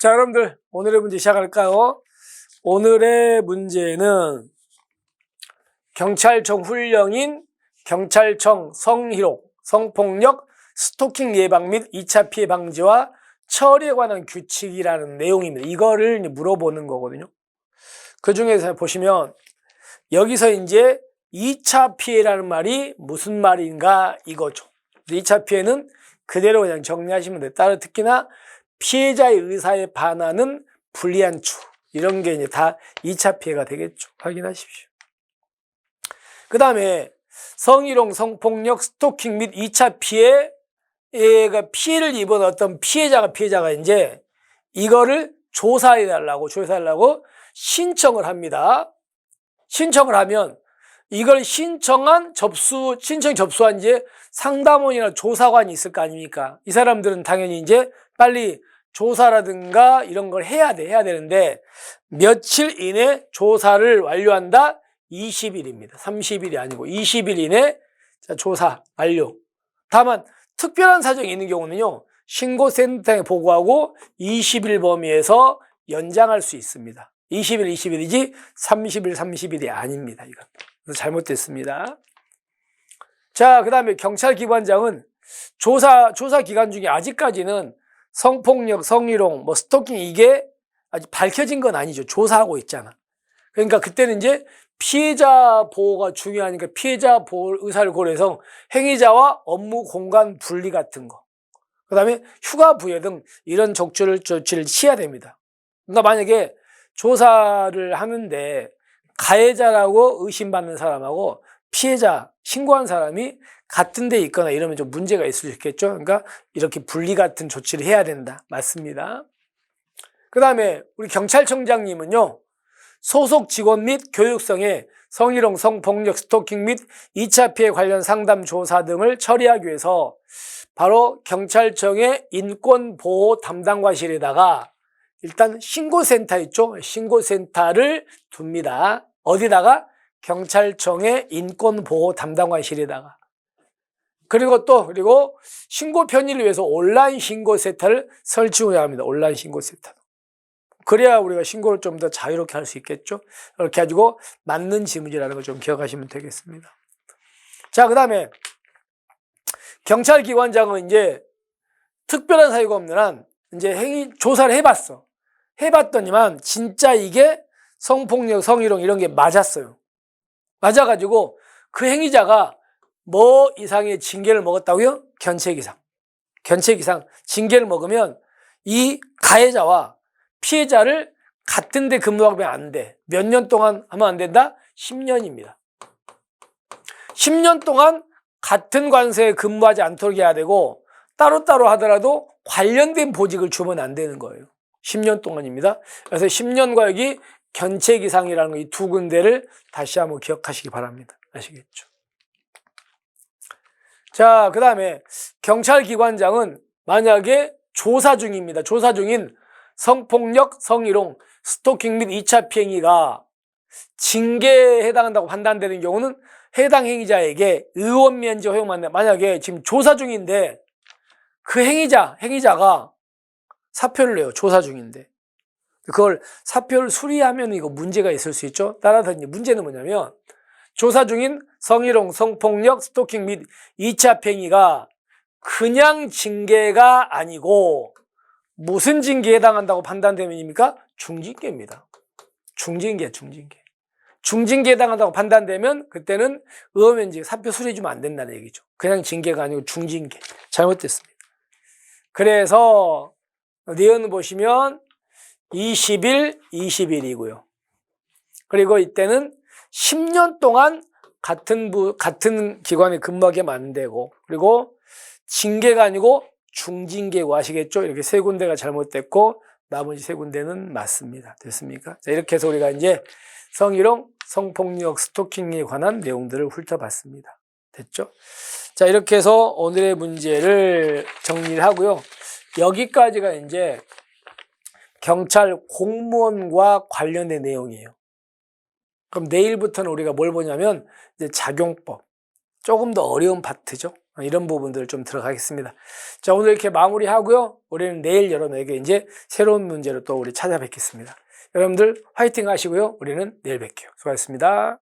자, 여러분들, 오늘의 문제 시작할까요? 오늘의 문제는 경찰청 훈령인 경찰청 성희롱, 성폭력, 스토킹 예방 및 2차 피해 방지와 처리에 관한 규칙이라는 내용입니다. 이거를 물어보는 거거든요. 그 중에서 보시면 여기서 이제 2차 피해라는 말이 무슨 말인가 이거죠. 2차 피해는 그대로 그냥 정리하시면 돼요. 따로 특히나 피해자의 의사에 반하는 불리한 추 이런 게 이제 다 2차 피해가 되겠죠. 확인하십시오. 그 다음에 성희롱, 성폭력, 스토킹 및 2차 피해가 피해를 입은 어떤 피해자가 피해자가 이제 이거를 조사해 달라고 조사해 달라고 신청을 합니다. 신청을 하면 이걸 신청한 접수 신청 접수한 이제 상담원이나 조사관이 있을 거 아닙니까? 이 사람들은 당연히 이제 빨리 조사라든가 이런 걸 해야 돼 해야 되는데 며칠 이내 조사를 완료한다 20일입니다. 30일이 아니고 20일 이내 자, 조사 완료. 다만 특별한 사정이 있는 경우는요 신고센터에 보고하고 20일 범위에서 연장할 수 있습니다. 20일 20일이지 30일 30일이 아닙니다. 이건 잘못됐습니다. 자, 그 다음에 경찰기관장은 조사, 조사 기간 중에 아직까지는 성폭력, 성희롱, 뭐 스토킹 이게 아직 밝혀진 건 아니죠. 조사하고 있잖아. 그러니까 그때는 이제 피해자 보호가 중요하니까 피해자 보호 의사를 고려해서 행위자와 업무 공간 분리 같은 거. 그 다음에 휴가 부여 등 이런 적절을 조치를 취해야 됩니다. 그러니까 만약에 조사를 하는데 가해자라고 의심받는 사람하고 피해자, 신고한 사람이 같은 데 있거나 이러면 좀 문제가 있을 수 있겠죠. 그러니까 이렇게 분리 같은 조치를 해야 된다. 맞습니다. 그 다음에 우리 경찰청장님은요, 소속 직원 및 교육성의 성희롱, 성폭력, 스토킹 및 2차 피해 관련 상담 조사 등을 처리하기 위해서 바로 경찰청의 인권보호 담당과실에다가 일단 신고센터 있죠? 신고센터를 둡니다. 어디다가? 경찰청의 인권보호 담당관실에다가. 그리고 또, 그리고 신고 편의를 위해서 온라인 신고 센터를 설치 운영합니다. 온라인 신고 센터. 그래야 우리가 신고를 좀 더 자유롭게 할 수 있겠죠? 이렇게 가지고 맞는 지문이라는 걸 좀 기억하시면 되겠습니다. 자, 그 다음에 경찰 기관장은 이제 특별한 사유가 없는 한 이제 행위 조사를 해봤어. 해봤더니만 진짜 이게 성폭력, 성희롱 이런 게 맞았어요. 맞아가지고 그 행위자가 뭐 이상의 징계를 먹었다고요? 견책 이상. 견책 이상 징계를 먹으면 이 가해자와 피해자를 같은 데 근무하면 안 돼. 몇 년 동안 하면 안 된다? 10년입니다. 10년 동안 같은 관서에 근무하지 않도록 해야 되고 따로따로 하더라도 관련된 보직을 주면 안 되는 거예요. 10년 동안입니다. 그래서 10년과 여기 견책 이상이라는 이 두 군데를 다시 한번 기억하시기 바랍니다. 아시겠죠? 자, 그 다음에 경찰기관장은 만약에 조사 중입니다. 조사 중인 성폭력, 성희롱, 스토킹 및 2차 피행위가 징계에 해당한다고 판단되는 경우는 해당 행위자에게 의원 면제 허용만 돼. 만약에 지금 조사 중인데 그 행위자, 행위자가 사표를 내요. 조사 중인데. 그걸 사표를 수리하면 이거 문제가 있을 수 있죠. 따라서 이제 문제는 뭐냐면 조사 중인 성희롱, 성폭력, 스토킹 및 2차 팽이가 그냥 징계가 아니고 무슨 징계에 해당한다고 판단되면입니까? 중징계입니다. 중징계, 중징계. 중징계에 해당한다고 판단되면 그때는 의원면제 사표 수리해주면 안 된다는 얘기죠. 그냥 징계가 아니고 중징계. 잘못됐습니다. 그래서 내연 보시면 20일, 20일이고요. 그리고 이때는 10년 동안 같은 부, 같은 기관에 근무하게 만되고 그리고 징계가 아니고 중징계고 아시겠죠? 이렇게 세 군데가 잘못됐고 나머지 세 군데는 맞습니다. 됐습니까? 자, 이렇게 해서 우리가 이제 성희롱, 성폭력, 스토킹에 관한 내용들을 훑어봤습니다. 됐죠? 자, 이렇게 해서 오늘의 문제를 정리를 하고요. 여기까지가 이제 경찰 공무원과 관련된 내용이에요. 그럼 내일부터는 우리가 뭘 보냐면 이제 작용법, 조금 더 어려운 파트죠. 이런 부분들을 좀 들어가겠습니다. 자, 오늘 이렇게 마무리하고요. 우리는 내일 여러분에게 이제 새로운 문제로 또 우리 찾아뵙겠습니다. 여러분들 화이팅 하시고요. 우리는 내일 뵐게요. 수고하셨습니다.